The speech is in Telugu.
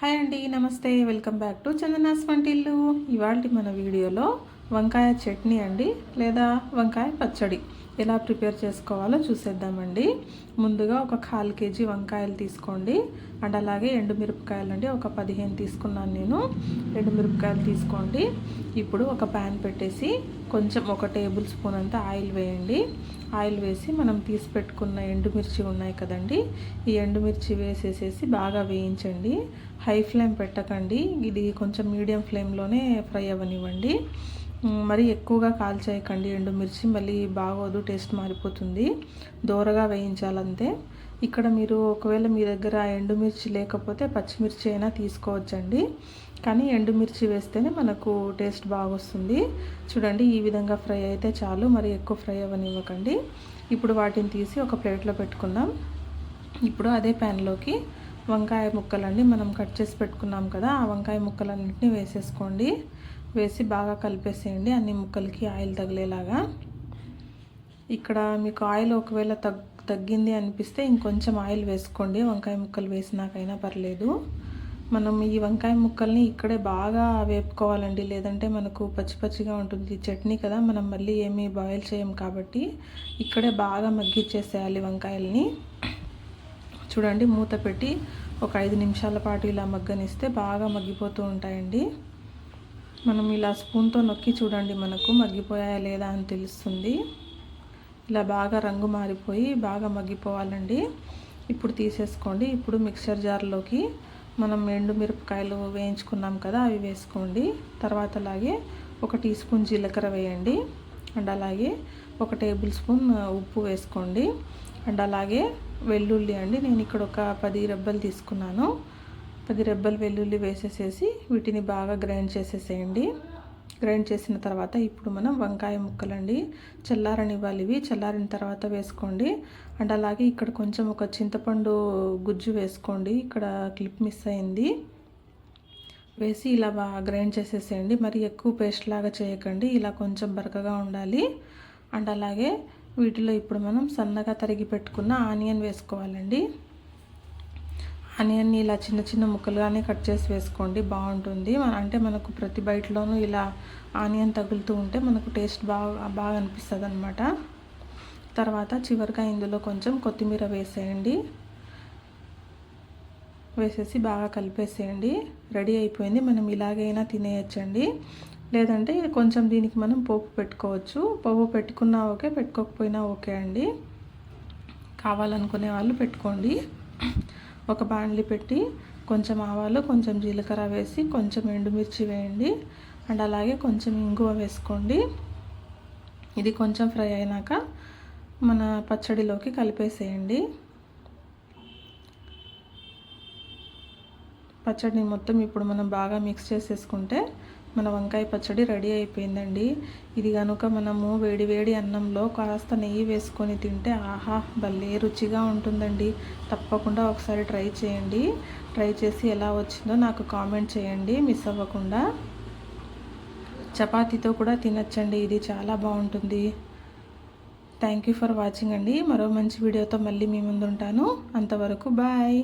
హాయ్ అండి నమస్తే. వెల్కమ్ బ్యాక్ టు చందనాస్ వంటిల్లు. ఇవాళ మన వీడియోలో వంకాయ చట్నీ అండి లేదా వంకాయ పచ్చడి. ఎలా ప్రిపేర్ చేసుకోవాలో చూసేద్దామండి. ముందుగా ఒక కాల్ కేజీ వంకాయలు తీసుకోండి. అండ్ అలాగే ఎండుమిరపకాయలు అండి ఒక పదిహేను తీసుకున్నాను నేను. ఎండుమిరపకాయలు తీసుకోండి. ఇప్పుడు ఒక ప్యాన్ పెట్టేసి కొంచెం ఒక టేబుల్ స్పూన్ అంతా ఆయిల్ వేయండి. ఆయిల్ వేసి మనం తీసి పెట్టుకున్న ఎండుమిర్చి ఉన్నాయి కదండి. ఈ ఎండుమిర్చి వేసేసేసి బాగా వేయించండి. హై ఫ్లేమ్ పెట్టకండి. ఇది కొంచెం మీడియం ఫ్లేమ్లోనే ఫ్రై అవ్వనివ్వండి. మరి ఎక్కువగా కాల్చేయకండి ఎండుమిర్చి. మళ్ళీ బాగోదు టేస్ట్ మారిపోతుంది. దూరగా వేయించాలంతే. ఇక్కడ మీరు ఒకవేళ మీ దగ్గర ఎండుమిర్చి లేకపోతే పచ్చిమిర్చి అయినా తీసుకోవచ్చండి. కానీ ఎండుమిర్చి వేస్తేనే మనకు టేస్ట్ బాగా వస్తుంది చూడండి ఈ విధంగా ఫ్రై అయితే చాలు. మరి ఎక్కువ ఫ్రై అవ్వనివ్వకండి. ఇప్పుడు వాటిని తీసి ఒక ప్లేట్లో పెట్టుకుందాం. ఇప్పుడు అదే ప్యాన్లోకి వంకాయ ముక్కలండి మనం కట్ చేసి పెట్టుకున్నాం కదా ఆ వంకాయ ముక్కలన్నింటినీ వేసేసుకోండి. వేసి బాగా కలిపేసేయండి అన్ని ముక్కలకి ఆయిల్ తగిలేలాగా. ఇక్కడ మీకు ఆయిల్ ఒకవేళ తగ్గింది అనిపిస్తే ఇంకొంచెం ఆయిల్ వేసుకోండి. వంకాయ ముక్కలు వేసినాకైనా పర్లేదు. మనం ఈ వంకాయ ముక్కల్ని ఇక్కడే బాగా వేపుకోవాలండి. లేదంటే మనకు పచ్చి పచ్చిగా ఉంటుంది చట్నీ కదా మనం మళ్ళీ ఏమీ బాయిల్ చేయం కాబట్టి ఇక్కడే బాగా మగ్గిచ్చేసేయాలి వంకాయల్ని. చూడండి మూత పెట్టి ఒక ఐదు నిమిషాల పాటు ఇలా మగ్గనిస్తే బాగా మగ్గిపోతూ ఉంటాయండి. మనం ఇలా స్పూన్తో నొక్కి చూడండి మనకు మగ్గిపోయాయా లేదా అని తెలుస్తుంది. ఇలా బాగా రంగు మారిపోయి బాగా మగ్గిపోవాలండి. ఇప్పుడు తీసేసుకోండి. ఇప్పుడు మిక్సర్ జార్లోకి మనం ఎండు మిరపకాయలు వేయించుకున్నాం కదా అవి వేసుకోండి. తర్వాత అలాగే ఒక టీ స్పూన్ జీలకర్ర వేయండి. అండ్ అలాగే ఒక టేబుల్ స్పూన్ ఉప్పు వేసుకోండి. అండ్ అలాగే వెల్లుల్లి అండి నేను ఇక్కడ ఒక పది రెబ్బలు తీసుకున్నాను. పది రెబ్బలు వెల్లుల్లి వేసేసేసి వీటిని బాగా గ్రైండ్ చేసేసేయండి. గ్రైండ్ చేసిన తర్వాత ఇప్పుడు మనం వంకాయ ముక్కలండి. చల్లారనివ్వాలి ఇవి చల్లారిన తర్వాత వేసుకోండి. అండ్ అలాగే ఇక్కడ కొంచెం ఒక చింతపండు గుజ్జు వేసుకోండి. ఇక్కడ క్లిప్ మిస్ అయింది. వేసి ఇలా బాగా గ్రైండ్ చేసేసేయండి. మరి ఎక్కువ పేస్ట్ లాగా చేయకండి. ఇలా కొంచెం బరకగా ఉండాలి. అండ్ అలాగే వీటిలో ఇప్పుడు మనం సన్నగా తరిగి పెట్టుకున్న ఆనియన్ వేసుకోవాలండి. ఆనియన్ని ఇలా చిన్న చిన్న ముక్కలుగానే కట్ చేసి వేసుకోండి బాగుంటుంది. అంటే మనకు ప్రతి బయటలోనూ ఇలా ఆనియన్ తగులుతూ ఉంటే మనకు టేస్ట్ బాగా బాగా అనిపిస్తుంది అనమాట తర్వాత చివరిగా ఇందులో కొంచెం కొత్తిమీర వేసేయండి. వేసేసి బాగా కలిపేసేయండి. రెడీ అయిపోయింది. మనం ఇలాగైనా తినేయచ్చండి. లేదంటే కొంచెం దీనికి మనం పోపు పెట్టుకోవచ్చు. పోపు పెట్టుకున్నా ఓకే పెట్టుకోకపోయినా ఓకే అండి. కావాలనుకునే వాళ్ళు పెట్టుకోండి. ఒక బాండ్లీ పెట్టి కొంచెం ఆవాలు కొంచెం జీలకర్ర వేసి కొంచెం ఎండుమిర్చి వేయండి. అండ్ అలాగే కొంచెం ఇంగువ వేసుకోండి. ఇది కొంచెం ఫ్రై అయినాక మన పచ్చడిలోకి కలిపేసేయండి. పచ్చడిని మొత్తం ఇప్పుడు మనం బాగా మిక్స్ చేసేసుకుంటే మన వంకాయ పచ్చడి రెడీ అయిపోయిందండి. ఇది కనుక మనము వేడి వేడి అన్నంలో కాస్త నెయ్యి వేసుకొని తింటే ఆహా భలే రుచిగా ఉంటుందండి. తప్పకుండా ఒకసారి ట్రై చేయండి. ట్రై చేసి ఎలా వచ్చిందో నాకు కామెంట్ చేయండి. మిస్ అవ్వకుండా. చపాతీతో కూడా తినచ్చండి. ఇది చాలా బాగుంటుంది. థ్యాంక్ యూ ఫర్ వాచింగ్ అండి. మరో మంచి వీడియోతో మళ్ళీ మీ ముందుంటాను. అంతవరకు బాయ్.